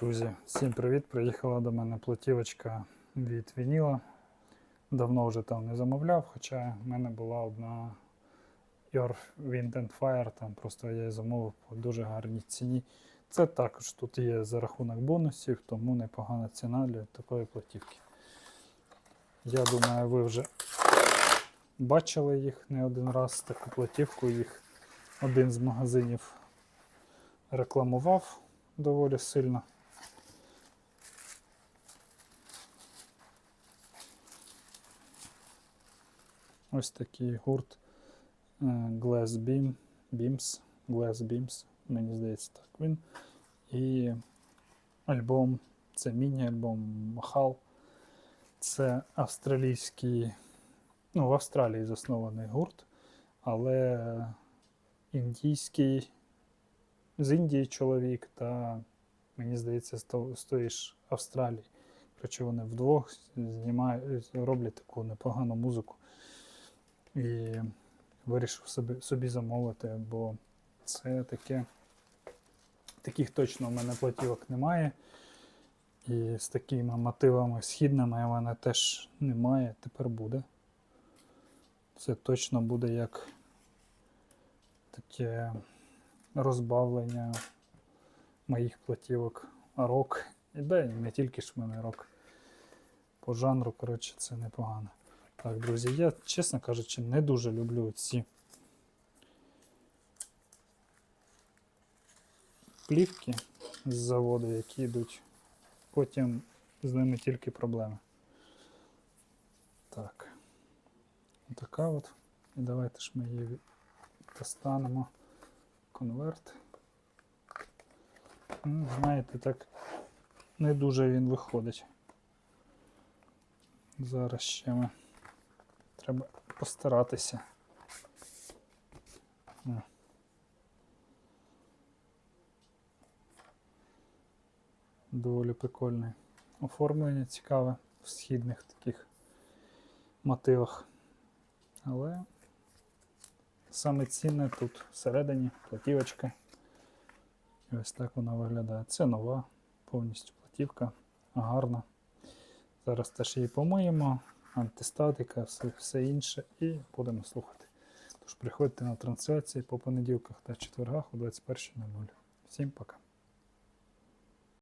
Друзі, всім привіт! Приїхала до мене платівочка від Вініла. Давно вже там не замовляв, хоча в мене була одна Your Wind and Fire, там просто я її замовив по дуже гарній ціні. Це також тут є за рахунок бонусів, тому непогана ціна для такої платівки. Я думаю, ви вже бачили їх не один раз, таку платівку. Їх один з магазинів рекламував доволі сильно. Ось такий гурт е, Glass Beam, Beams, Glass Beams, мені здається, так він. І альбом, це міні-альбом Махал. Це австралійський, ну, в Австралії заснований гурт, але індійський, з Індії чоловік та, мені здається, з тої ж Австралії. Коротше, вони вдвох знімають, роблять таку непогану музику. І вирішив собі, собі замовити, бо це таке. Таких точно в мене платівок немає. І з такими мотивами східними в мене теж немає, тепер буде. Це точно буде як таке розбавлення моїх платівок рок. І да, не тільки ж в мене рок. По жанру, коротше, це непогано. Так, друзі, я, чесно кажучи, не дуже люблю ці плівки з заводу, які йдуть. Потім з ними тільки проблеми. Так. Така от. І давайте ж ми її достанемо. Конверт. Ну, знаєте, так не дуже він виходить. Зараз ще ми. Треба постаратися. Доволі прикольне оформлення цікаве в східних таких мотивах. Але саме цінне тут всередині платівочка. І ось так вона виглядає. Це нова повністю платівка, гарна. Зараз теж її помиємо, антистатика, все, все інше, і будемо слухати. Тож приходьте на трансляції по понеділках та четвергах о 21.00. Всім пока.